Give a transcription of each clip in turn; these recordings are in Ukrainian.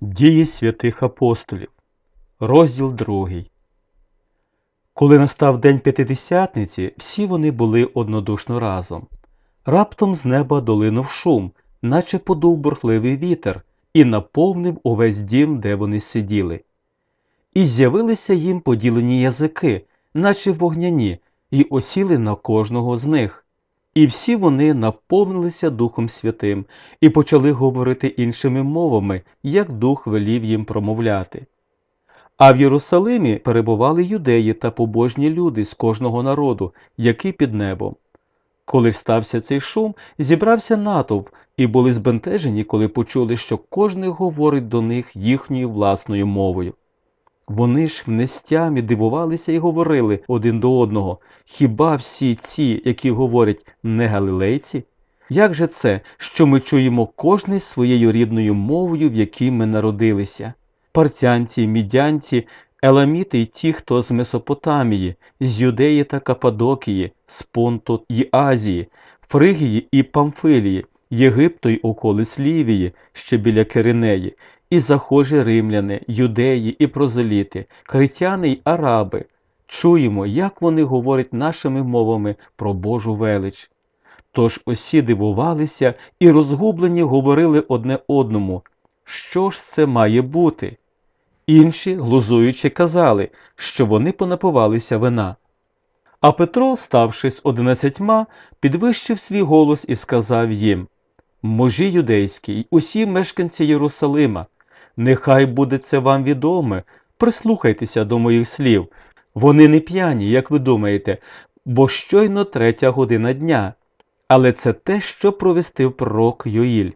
Дії святих апостолів, розділ 2. Коли настав день П'ятидесятниці, всі вони були однодушно разом. Раптом з неба долинув шум, наче подув бурхливий вітер, і наповнив увесь дім, де вони сиділи. І з'явилися їм поділені язики, наче вогняні, і осіли на кожного з них. І всі вони наповнилися Духом Святим і почали говорити іншими мовами, як Дух велів їм промовляти. А в Єрусалимі перебували юдеї та побожні люди з кожного народу, які під небом. Коли стався цей шум, зібрався натовп, і були збентежені, коли почули, що кожний говорить до них їхньою власною мовою. Вони ж в нестямі дивувалися і говорили один до одного Хіба всі ці, які говорять, не галилейці? Як же це, що ми чуємо кожний своєю рідною мовою, в якій ми народилися? Парцянці, мідянці, еламіти й ті, хто з Месопотамії, з Юдеї та Кападокії, з Понту й Азії, Фригії і Памфилії, Єгипту й околиць Лівії, ще біля Киринеї, і захожі римляни, юдеї і прозеліти, критяни й араби. Чуємо, як вони говорять нашими мовами про Божу велич. Тож усі дивувалися і розгублені говорили одне одному, що ж це має бути? Інші, глузуючи, казали, що вони понапивалися вина. А Петро, ставши з одинадцятьма, підвищив свій голос і сказав їм Мужі юдейські й усі мешканці Єрусалима, нехай буде це вам відоме, прислухайтеся до моїх слів. Вони не п'яні, як ви думаєте, бо щойно третя година дня. Але це те, що провестив пророк Йоїль.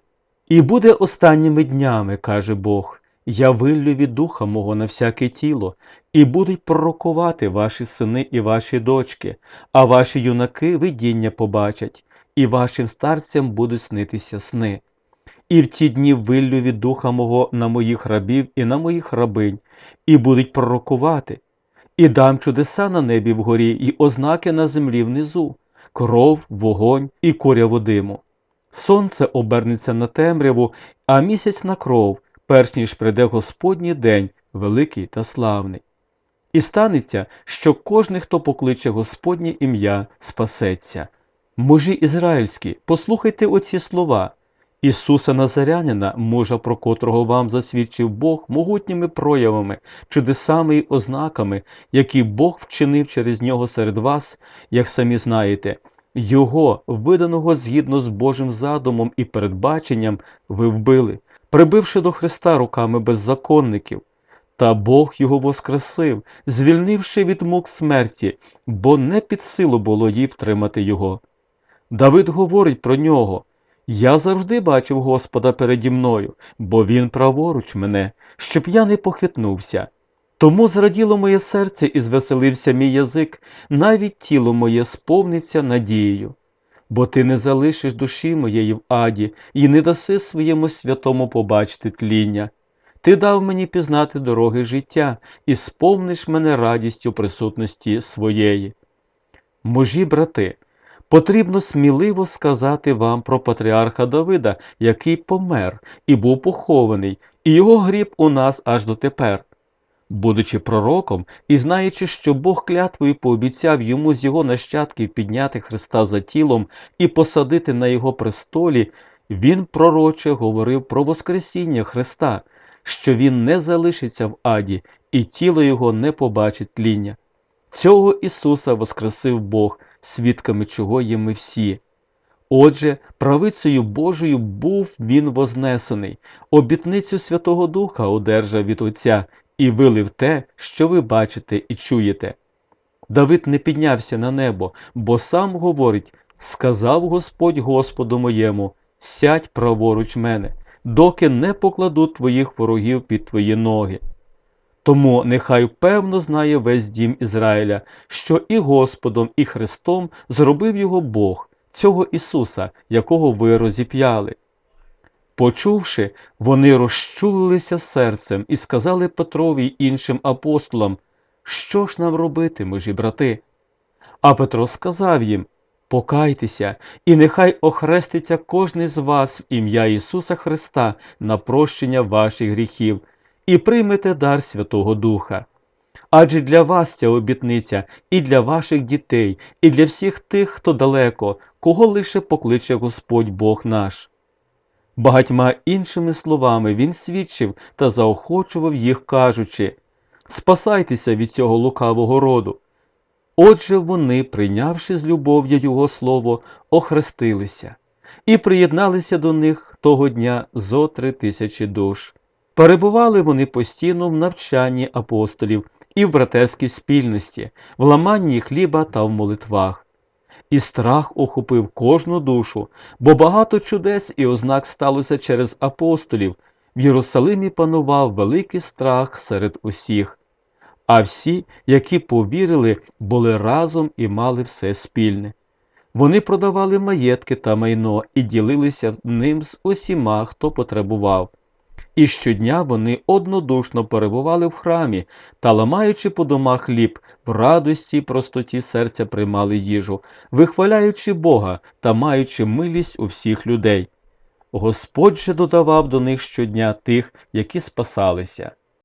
І буде останніми днями, каже Бог, я виллю від духа мого на всяке тіло, і будуть пророкувати ваші сини і ваші дочки, а ваші юнаки видіння побачать, і вашим старцям будуть снитися сни. І в ті дні виллю від духа мого на моїх рабів і на моїх рабинь, і будуть пророкувати, і дам чудеса на небі вгорі, і ознаки на землі внизу, кров, вогонь і куряву диму. Сонце обернеться на темряву, а місяць на кров, перш ніж прийде Господній день, великий та славний. І станеться, що кожний, хто покличе Господнє ім'я, спасеться. Мужі ізраїльські, послухайте оці слова. Ісуса Назарянина, мужа, про котрого вам засвідчив Бог могутніми проявами, чудесами й ознаками, які Бог вчинив через нього серед вас, як самі знаєте, Його, виданого згідно з Божим задумом і передбаченням, ви вбили, прибивши до Христа руками беззаконників. Та Бог його воскресив, звільнивши від мук смерті, бо не під силу було їй втримати його. Давид говорить про нього. Я завжди бачив Господа переді мною, бо Він праворуч мене, щоб я не похитнувся. Тому зраділо моє серце і звеселився мій язик, навіть тіло моє сповниться надією. Бо ти не залишиш душі моєї в аді і не даси своєму святому побачити тління. Ти дав мені пізнати дороги життя і сповниш мене радістю присутності своєї. Мужі брати, Потрібно сміливо сказати вам про патріарха Давида, який помер і був похований, і його гріб у нас аж дотепер. Будучи пророком і знаючи, що Бог клятвою пообіцяв йому з його нащадків підняти Христа за тілом і посадити на його престолі, він пророче говорив про Воскресіння Христа, що він не залишиться в аді, і тіло його не побачить тління. Цього Ісуса воскресив Бог свідками чого є ми всі. Отже, правицею Божою був він вознесений, обітницю Святого Духа одержав від Отця і вилив те, що ви бачите і чуєте. Давид не піднявся на небо, бо сам говорить сказав Господь Господу моєму, сядь праворуч мене, доки не покладу твоїх ворогів під твої ноги. Тому нехай певно знає весь дім Ізраїля, що і Господом, і Христом зробив його Бог, цього Ісуса, якого ви розіп'яли. Почувши, вони розчулилися серцем і сказали Петрові й іншим апостолам, що ж нам робити, мужі брати? А Петро сказав їм покайтеся, і нехай охреститься кожний з вас в ім'я Ісуса Христа на прощення ваших гріхів, і приймете дар Святого Духа. Адже для вас ця обітниця і для ваших дітей, і для всіх тих, хто далеко, кого лише покличе Господь Бог наш. Багатьма іншими словами він свідчив та заохочував їх, кажучи Спасайтеся від цього лукавого роду. Отже, вони, прийнявши з любов'ю його слово, охрестилися і приєдналися до них того дня зо три тисячі душ. Перебували вони постійно в навчанні апостолів і в братерській спільності, в ламанні хліба та в молитвах. І страх охопив кожну душу, бо багато чудес і ознак сталося через апостолів. В Єрусалимі панував великий страх серед усіх. А всі, які повірили, були разом і мали все спільне. Вони продавали маєтки та майно і ділилися ним з усіма, хто потребував. І щодня вони однодушно перебували в храмі та, ламаючи по домах хліб, в радості й простоті серця приймали їжу, вихваляючи Бога та маючи милість у всіх людей. Господь же додавав до них щодня тих, які спасалися.